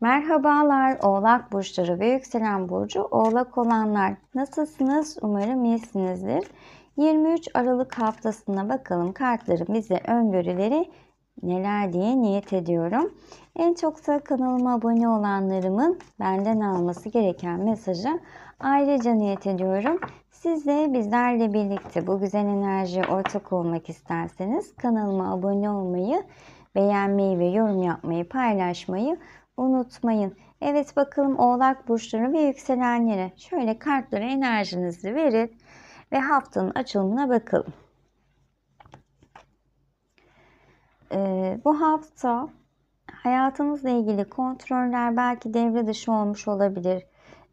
Merhabalar Oğlak Burçları ve Yükselen Burcu Oğlak olanlar. Nasılsınız? Umarım iyisinizdir. 23 Aralık haftasına bakalım kartların bize öngörüleri neler diye niyet ediyorum. En çok da kanalıma abone olanlarımın benden alması gereken mesajı ayrıca niyet ediyorum. Siz de bizlerle birlikte bu güzel enerjiye ortak olmak isterseniz kanalıma abone olmayı, beğenmeyi ve yorum yapmayı, paylaşmayı unutmayın. Evet bakalım Oğlak burçları ve yükselenlere şöyle kartlara enerjinizi verin ve haftanın açılımına bakalım. Ee, bu hafta hayatınızla ilgili kontroller belki devre dışı olmuş olabilir.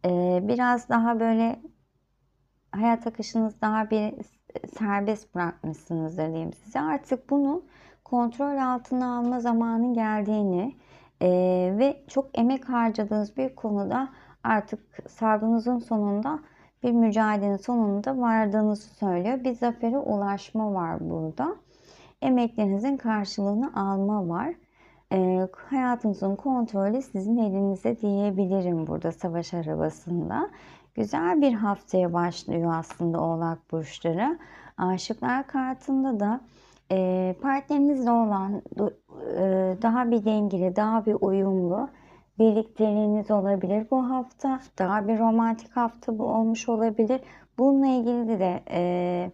Ee, biraz daha böyle hayat akışınız daha bir serbest bırakmışsınızdır diyeyim size. Artık bunu kontrol altına alma zamanı geldiğini e, ve çok emek harcadığınız bir konuda artık sabrınızın sonunda bir mücadelenin sonunda vardığınızı söylüyor. Bir zafere ulaşma var burada. Emeklerinizin karşılığını alma var. E, hayatınızın kontrolü sizin elinizde diyebilirim burada savaş arabasında. Güzel bir haftaya başlıyor aslında Oğlak Burçları. Aşıklar kartında da e, partnerinizle olan daha bir dengeli, daha bir uyumlu birlikteliğiniz olabilir bu hafta. Daha bir romantik hafta bu olmuş olabilir. Bununla ilgili de e,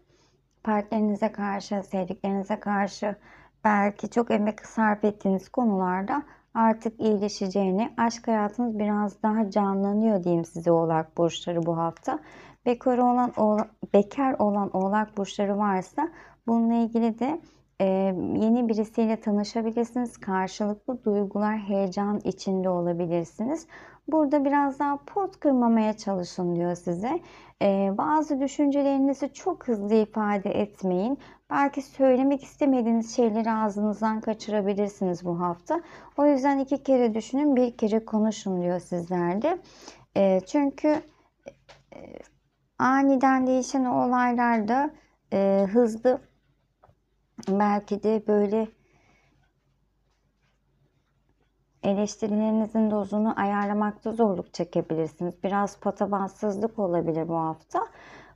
partnerinize karşı, sevdiklerinize karşı belki çok emek sarf ettiğiniz konularda artık iyileşeceğini, aşk hayatınız biraz daha canlanıyor diyeyim size oğlak burçları bu hafta. Bekar olan, bekar olan oğlak burçları varsa bununla ilgili de e, yeni birisiyle tanışabilirsiniz. Karşılıklı duygular, heyecan içinde olabilirsiniz. Burada biraz daha pot kırmamaya çalışın diyor size. E, bazı düşüncelerinizi çok hızlı ifade etmeyin. Belki söylemek istemediğiniz şeyleri ağzınızdan kaçırabilirsiniz bu hafta. O yüzden iki kere düşünün, bir kere konuşun diyor sizlerde. E, çünkü e, aniden değişen olaylarda e, hızlı belki de böyle eleştirilerinizin dozunu ayarlamakta zorluk çekebilirsiniz. Biraz patavatsızlık olabilir bu hafta.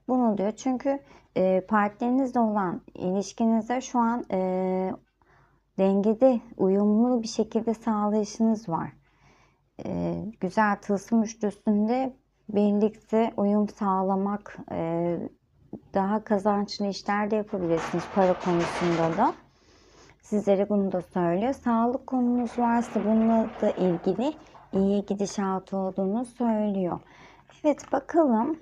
Bunu diyor çünkü e, partnerinizle olan ilişkinize şu an e, dengede uyumlu bir şekilde sağlayışınız var. E, güzel tılsım üçlüsünde birlikte uyum sağlamak, e, daha kazançlı işler de yapabilirsiniz para konusunda da. Sizlere bunu da söylüyor. Sağlık konunuz varsa bununla da ilgili iyi gidişat olduğunu söylüyor. Evet bakalım.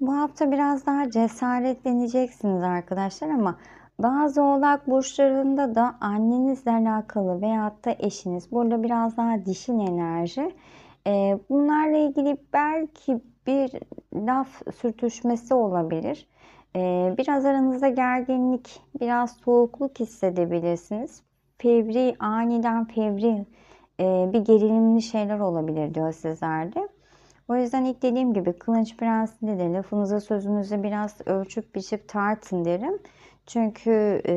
Bu hafta biraz daha cesaretleneceksiniz arkadaşlar ama bazı oğlak burçlarında da annenizle alakalı veyahut da eşiniz burada biraz daha dişin enerji e, bunlarla ilgili belki bir laf sürtüşmesi olabilir. E, biraz aranızda gerginlik, biraz soğukluk hissedebilirsiniz. Fevri, aniden fevri e, bir gerilimli şeyler olabilir diyor sizlerde. O yüzden ilk dediğim gibi kılınç prensinde de lafınıza sözünüze biraz ölçüp biçip tartın derim. Çünkü e,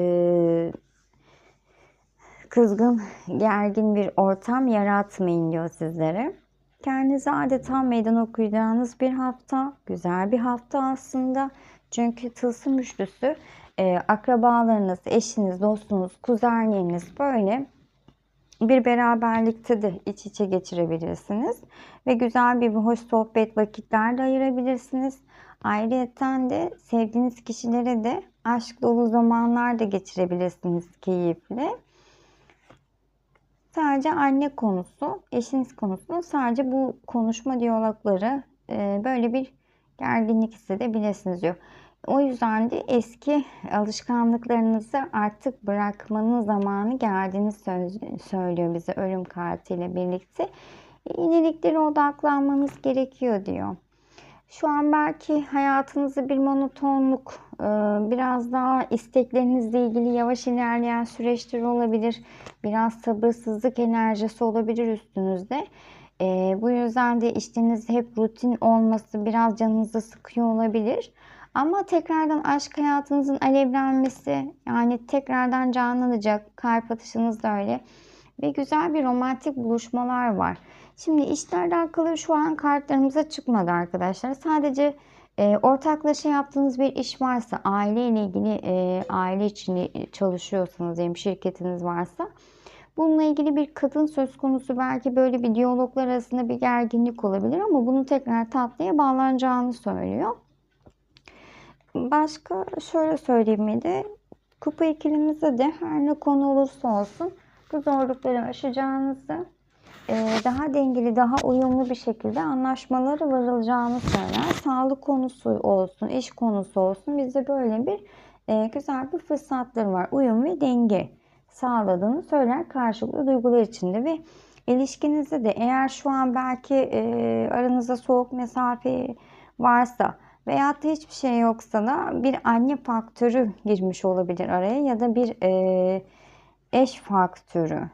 kızgın, gergin bir ortam yaratmayın diyor sizlere. Kendinize adeta meydan okuyacağınız bir hafta. Güzel bir hafta aslında. Çünkü tılsım üçlüsü e, akrabalarınız, eşiniz, dostunuz, kuzenleriniz böyle bir beraberlikte de iç içe geçirebilirsiniz. Ve güzel bir hoş sohbet vakitler de ayırabilirsiniz. Ayrıca de sevdiğiniz kişilere de aşk dolu zamanlar da geçirebilirsiniz keyifli. Sadece anne konusu, eşiniz konusu sadece bu konuşma diyalogları e, böyle bir gerginlik hissedebilirsiniz diyor. O yüzden de eski alışkanlıklarınızı artık bırakmanın zamanı geldiğini söylüyor bize ölüm kartıyla birlikte. İyiliklere odaklanmanız gerekiyor diyor. Şu an belki hayatınızda bir monotonluk, e, biraz daha isteklerinizle ilgili yavaş ilerleyen süreçler olabilir. Biraz sabırsızlık enerjisi olabilir üstünüzde. E, bu yüzden de işiniz hep rutin olması biraz canınızı sıkıyor olabilir. Ama tekrardan aşk hayatınızın alevlenmesi yani tekrardan canlanacak. Kalp atışınız da öyle. Ve güzel bir romantik buluşmalar var. Şimdi işle alakalı şu an kartlarımıza çıkmadı arkadaşlar. Sadece e, ortaklaşa yaptığınız bir iş varsa, aile ile ilgili e, aile için çalışıyorsanız, diyelim şirketiniz varsa bununla ilgili bir kadın söz konusu belki böyle bir diyaloglar arasında bir gerginlik olabilir ama bunu tekrar tatlıya bağlanacağını söylüyor. Başka şöyle söyleyeyim de kupa ikilimizde de her ne konu olursa olsun bu zorlukları aşacağınızı daha dengeli, daha uyumlu bir şekilde anlaşmaları varılacağını söyler. Sağlık konusu olsun, iş konusu olsun bizde böyle bir e, güzel bir fırsatları var. Uyum ve denge sağladığını söyler karşılıklı duygular içinde ve ilişkinizde de eğer şu an belki e, aranızda soğuk mesafe varsa veyahut da hiçbir şey yoksa da bir anne faktörü girmiş olabilir araya ya da bir e, eş faktörü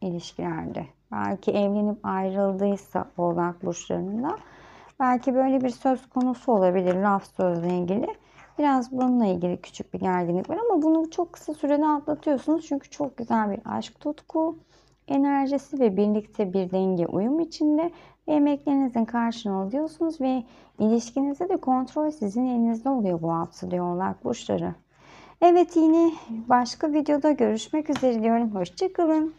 ilişkilerde. Belki evlenip ayrıldıysa oğlak burçlarında belki böyle bir söz konusu olabilir laf sözle ilgili. Biraz bununla ilgili küçük bir gerginlik var ama bunu çok kısa sürede atlatıyorsunuz. Çünkü çok güzel bir aşk tutku enerjisi ve birlikte bir denge uyum içinde ve emeklerinizin karşılığını alıyorsunuz ve ilişkinizde de kontrol sizin elinizde oluyor bu hafta diyorlar burçları. Evet yine başka videoda görüşmek üzere diyorum. Hoşçakalın.